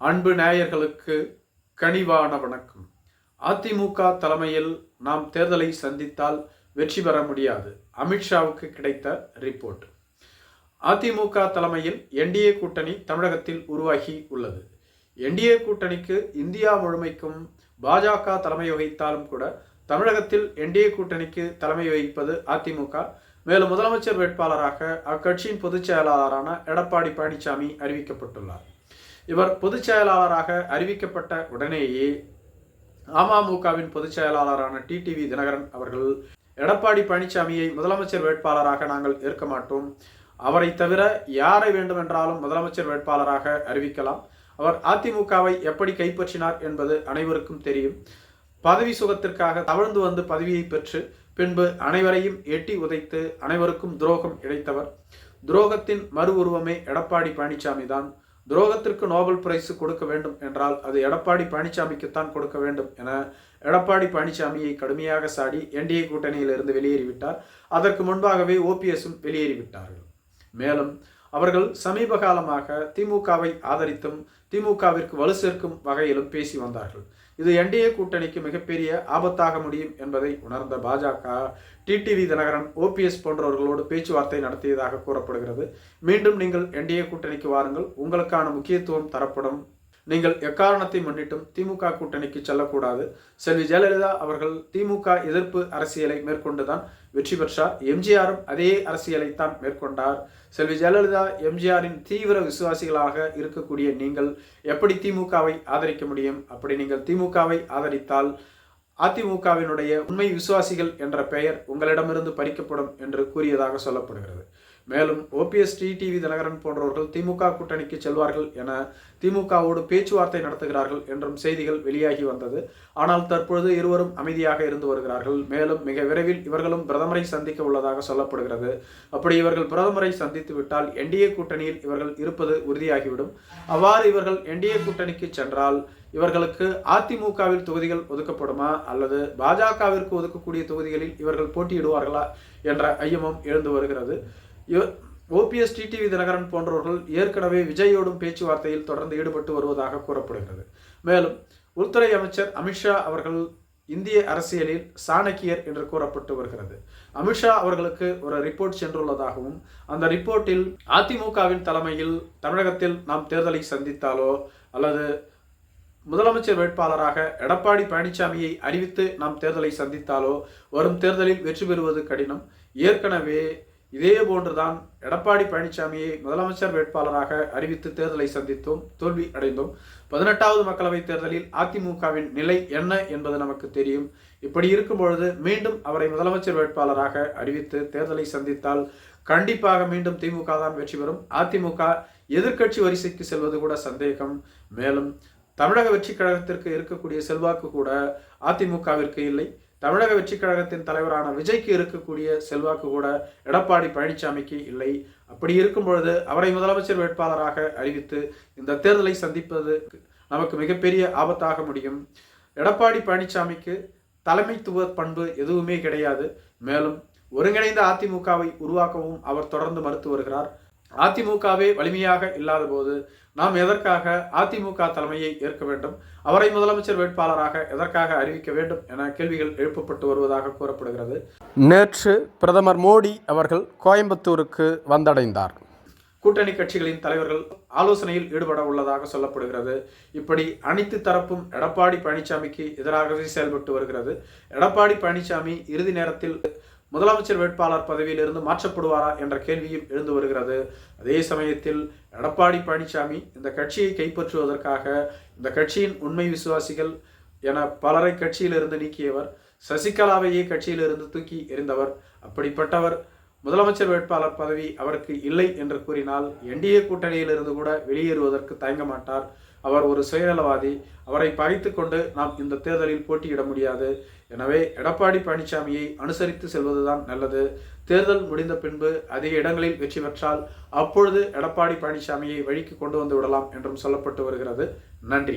அன்பு நேயர்களுக்கு கனிவான வணக்கம். அதிமுக தலைமையில் நாம் தேர்தலை சந்தித்தால் வெற்றி பெற முடியாது. அமித்ஷாவுக்கு கிடைத்த ரிப்போர்ட். அதிமுக தலைமையில் என்டிஏ கூட்டணி தமிழகத்தில் உருவாகி உள்ளது. என்டிஏ கூட்டணிக்கு இந்தியா முழுமைக்கும் பாஜக தலைமை வகித்தாலும் கூட தமிழகத்தில் என்டிஏ கூட்டணிக்கு தலைமை வகிப்பது அதிமுக. மேலும் முதலமைச்சர் வேட்பாளராக அக்கட்சியின் பொதுச் செயலாளரான எடப்பாடி பழனிசாமி அறிவிக்கப்பட்டுள்ளார். இவர் பொதுச் செயலாளராக அறிவிக்கப்பட்ட உடனேயே அமமுகவின் பொதுச் செயலாளரான டிடிவி தினகரன் அவர்கள் எடப்பாடி பழனிசாமியை முதலமைச்சர் வேட்பாளராக நாங்கள் ஏற்க மாட்டோம். அவரை தவிர யாரை வேண்டுமென்றாலும் முதலமைச்சர் வேட்பாளராக அறிவிக்கலாம். அவர் அதிமுகவை எப்படி கைப்பற்றினார் என்பது அனைவருக்கும் தெரியும். பதவி சுகத்திற்காக தவழ்ந்து வந்து பதவியை பெற்று பின்பு அனைவரையும் எட்டி உதைத்து அனைவருக்கும் துரோகம் இழைத்தவர். துரோகத்தின் மறு உருவமே எடப்பாடி பழனிசாமி தான் துரோகத்திற்கு நோபல் பிரைஸ் கொடுக்க வேண்டும் என்றால் அது எடப்பாடி பழனிசாமிக்குத்தான் கொடுக்க வேண்டும் என எடப்பாடி பழனிசாமியை கடுமையாக சாடி என்டிஏ கூட்டணியிலிருந்து வெளியேறிவிட்டார். அதற்கு முன்பாகவே ஓபிஎஸும் வெளியேறிவிட்டார்கள். மேலும் அவர்கள் சமீப காலமாக திமுகவை ஆதரித்தும் திமுகவிற்கு வலு சேர்க்கும் வகையிலும் பேசி வந்தார்கள். இது என்டிஏ கூட்டணிக்கு மிகப்பெரிய ஆபத்தாக முடியும் என்பதை உணர்ந்த பாஜக டிடிவி தினகரன் ஓபிஎஸ் போன்றவர்களோடு பேச்சுவார்த்தை நடத்தியதாக கூறப்படுகிறது. மீண்டும் நீங்கள் என்டிஏ கூட்டணிக்கு வாருங்கள். உங்களுக்கான முக்கியத்துவம் தரப்படும். நீங்கள் எக்காரணத்தை முன்னிட்டும் திமுக கூட்டணிக்கு செல்லக்கூடாது. செல்வி ஜெயலலிதா அவர்கள் திமுக எதிர்ப்பு அரசியலை மேற்கொண்டுதான் வெற்றி பெற்றார். எம்ஜிஆரும் அதே அரசியலைத்தான் மேற்கொண்டார். செல்வி ஜெயலலிதா எம்ஜிஆரின் தீவிர விசுவாசிகளாக இருக்கக்கூடிய நீங்கள் எப்படி திமுகவை ஆதரிக்க முடியும்? அப்படி நீங்கள் திமுகவை ஆதரித்தால் அதிமுகவினுடைய உண்மை விசுவாசிகள் என்ற பெயர் உங்களிடமிருந்து பறிக்கப்படும் என்று கூறியதாக சொல்லப்படுகிறது. மேலும் ஓபிஎஸ் டிடிவி தினகரன் போன்றவர்கள் திமுக கூட்டணிக்கு செல்வார்கள் என திமுகவோடு பேச்சுவார்த்தை நடத்துகிறார்கள் என்றும் செய்திகள் வெளியாகி வந்தது. ஆனால் தற்பொழுது இருவரும் அமைதியாக இருந்து வருகிறார்கள். மேலும் மிக விரைவில் இவர்களும் பிரதமரை சந்திக்க உள்ளதாக சொல்லப்படுகிறது. அப்படி இவர்கள் பிரதமரை சந்தித்து விட்டால் என்டிஏ கூட்டணியில் இவர்கள் இருப்பது உறுதியாகிவிடும். அவ்வாறு இவர்கள் என்டிஏ கூட்டணிக்கு சென்றால் இவர்களுக்கு அதிமுகவில் தொகுதிகள் ஒதுக்கப்படுமா? அல்லது பாஜகவிற்கு ஒதுக்கக்கூடிய தொகுதிகளில் இவர்கள் போட்டியிடுவார்களா? என்ற ஐயமும் எழுந்து வருகிறது. ஓபிஎஸ் டிடிவி தினகரன் போன்றவர்கள் ஏற்கனவே விஜயோடும் பேச்சுவார்த்தையில் தொடர்ந்து ஈடுபட்டு வருவதாக கூறப்படுகிறது. மேலும் உள்துறை அமைச்சர் அமித்ஷா அவர்கள் இந்திய அரசியலில் சாணக்கியர் என்று கூறப்பட்டு வருகிறது. அமித்ஷா அவர்களுக்கு ஒரு ரிப்போர்ட் சென்றுள்ளதாகவும் அந்த ரிப்போர்ட்டில் அதிமுகவின் தலைமையில் தமிழகத்தில் நாம் தேர்தலை சந்தித்தாலோ அல்லது முதலமைச்சர் வேட்பாளராக எடப்பாடி பழனிசாமியை அறிவித்து நாம் தேர்தலை சந்தித்தாலோ வரும் தேர்தலில் வெற்றி பெறுவது கடினம். ஏற்கனவே இதே போன்றுதான் எடப்பாடி பழனிசாமியை முதலமைச்சர் வேட்பாளராக அறிவித்து தேர்தலை சந்தித்தோம் தோல்வி அடைந்தோம். பதினெட்டாவது மக்களவைத் தேர்தலில் அதிமுகவின் நிலை என்ன என்பது நமக்கு தெரியும். இப்படி இருக்கும் பொழுது மீண்டும் அவரை முதலமைச்சர் வேட்பாளராக அறிவித்து தேர்தலை சந்தித்தால் கண்டிப்பாக மீண்டும் திமுக தான் வெற்றி பெறும். அதிமுக எதிர்க்கட்சி வரிசைக்கு செல்வது கூட சந்தேகம். மேலும் தமிழக வெற்றி கழகத்திற்கு இருக்கக்கூடிய செல்வாக்கு கூட அதிமுகவிற்கு இல்லை. தமிழக வெற்றிக் கழகத்தின் தலைவரான விஜய்க்கு இருக்கக்கூடிய செல்வாக்கு கூட எடப்பாடி பழனிசாமிக்கு இல்லை. அப்படி இருக்கும் பொழுது அவரை முதலமைச்சர் வேட்பாளராக அறிவித்து இந்த தேர்தலை சந்திப்பது நமக்கு மிகப்பெரிய ஆபத்தாக முடியும். எடப்பாடி பழனிசாமிக்கு தலைமைத்துவ பண்பு எதுவுமே கிடையாது. மேலும் ஒருங்கிணைந்த அதிமுகவை உருவாக்கவும் அவர் தொடர்ந்து மறுத்து வருகிறார். அதிமுகவே வலிமையாக இல்லாத போது நாம் எதற்காக அதிமுக தலைமையை ஏற்க வேண்டும்? அவரை முதலமைச்சர் வேட்பாளராக எதற்காக அறிவிக்க வேண்டும் என கேள்விகள் எழுப்பப்பட்டு வருவதாக கூறப்படுகிறது. நேற்று பிரதமர் மோடி அவர்கள் கோயம்புத்தூருக்கு வந்தடைந்தார். கூட்டணி கட்சிகளின் தலைவர்கள் ஆலோசனையில் ஈடுபட உள்ளதாக சொல்லப்படுகிறது. இப்படி அனைத்து தரப்பும் எடப்பாடி பழனிசாமிக்கு எதிராகவே செயல்பட்டு வருகிறது. எடப்பாடி பழனிசாமி இறுதி நேரத்தில் முதலமைச்சர் வேட்பாளர் பதவியிலிருந்து மாற்றப்படுவாரா என்ற கேள்வியும் எழுந்து வருகிறது. அதே சமயத்தில் எடப்பாடி பழனிசாமி இந்த கட்சியை கைப்பற்றுவதற்காக இந்த கட்சியின் உண்மை விசுவாசிகள் என பலரை கட்சியிலிருந்து நீக்கியவர் சசிகலாவையே கட்சியிலிருந்து தூக்கி எறிந்தவர் அப்படிப்பட்டவர் முதலமைச்சர் வேட்பாளர் பதவி அவருக்கு இல்லை என்று கூறினால் என்டிஏ கூட்டணியிலிருந்து கூட வெளியேறுவதற்கு தயங்க மாட்டார். அவர் ஒரு சுயநலவாதி. அவரை பகைத்து கொண்டு நாம் இந்த தேர்தலில் போட்டியிட முடியாது. எனவே எடப்பாடி பழனிசாமியை அனுசரித்து செல்வதுதான் நல்லது. தேர்தல் முடிந்த பின்பு அதிக இடங்களில் வெற்றி பெற்றால் அப்பொழுது எடப்பாடி பழனிசாமியை வழிக்கு கொண்டு வந்து விடலாம் என்றும் சொல்லப்பட்டு வருகிறது. நன்றி.